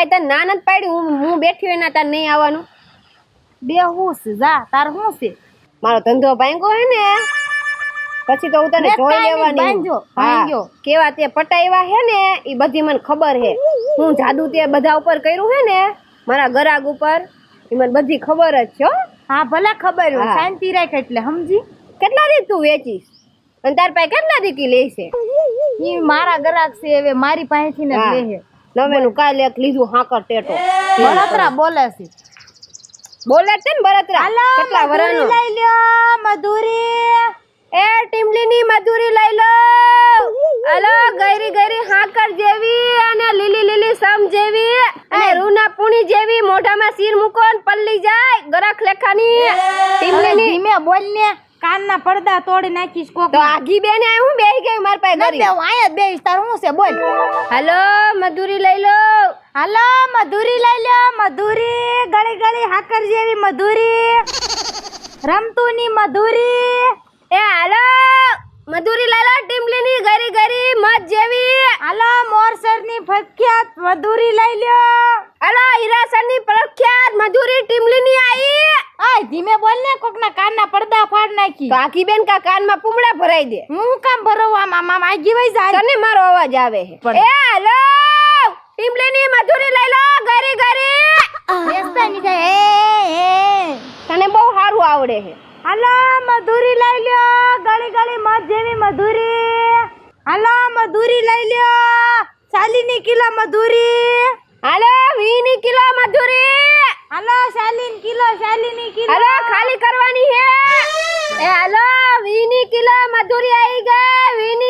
એ તને ના નથી પાડી હું હું બેઠી હોય ને તાર નહીં આવવાનું. બે હું છે જા તાર હું છે? મારો ધંધો ભાંગો હે ને? પછી તો હું તને જોઈ લેવાની. હા કેવા તે પટાવ્યા હે ને એ બધી મને ખબર હે. હું જાદુ તે બધા ઉપર કર્યું હે ને મારા ગરાગ ઉપર એ મને બધી ખબર જ છે હો. હા ભલે ખબર હોય શાંતિ રાખ એટલે સમજી? કેટલા દી તું વેચીશ? અને તાર પાસે કેટલા દીકી લેશે ઈ મારા ગરાગ છે હવે મારી પાસેથી ને. લે છે. નવેનું કાલે એક લીધું હાકર ટેટો. બળતરા બોલે છે. બોલે છે ને બળતરા? કેટલા વરાનો? લઈ લ્યો મધુરી. એ ટીમલીની મધુરી લઈ લો. અલો ગયરી ગયરી હાકર જેવી અને લીલી લીલી સમ જેવી અને રૂના પૂણી જેવી મોઢામાં શીર મૂકો ને પલ્લી જાય ગરખ લેખાની. ટીમલીની ધીમે બોલ ને કાનના પડદા તોડી નાખીશ કોક તો આગી બેન આ હું બેહી ગઈ માર પાસે નથી ગરી હું આયા જ બેહીશ. તાર હું છે? બોલ. હાલો મધુરી લઈ લો. હાલો મધુરી લઈ લો. મધુરી ગળી ગળી હાકર જેવી મધુરી. રમતુની મધુરી. એ હાલો મધુરી લઈ લો ટીમલીની ગરી ગરી મત જેવી. હાલો મોરસરની પ્રખ્યાત મધુરી લઈ લ્યો. હાલો હીરાસરની પ્રખ્યાત મજૂરી ટીમલીની આઈ આય ધીમે બોલ ને કોકના કાનના પડદા ફાડ નાખી. તો બેન કા કાનમાં પૂમડા ભરાઈ દે. હું હું કામ ભરવા મામા આમ આગી વઈ જાય. તને મારો અવાજ આવે હે એ હાલો! ટીમલીની મધુરી લઈ લો ગરી ગરી બેસતા ની જાય એ એ તને બહુ સારું આવડે હે હાલો મધુરી લઈ લ્યો. ગળી ગળી મધ જેવી મધુરી. હાલો મધુરી લઈ લ્યો. શાલીની કિલો મધુરી. હાલો વીની કિલો મધુરી. હાલો શાલીન કિલો શાલીની કિલો. હાલો ખાલી કરવાની છે. એ હેલો વીની કિલો મધુરી આવી ગઈ વીની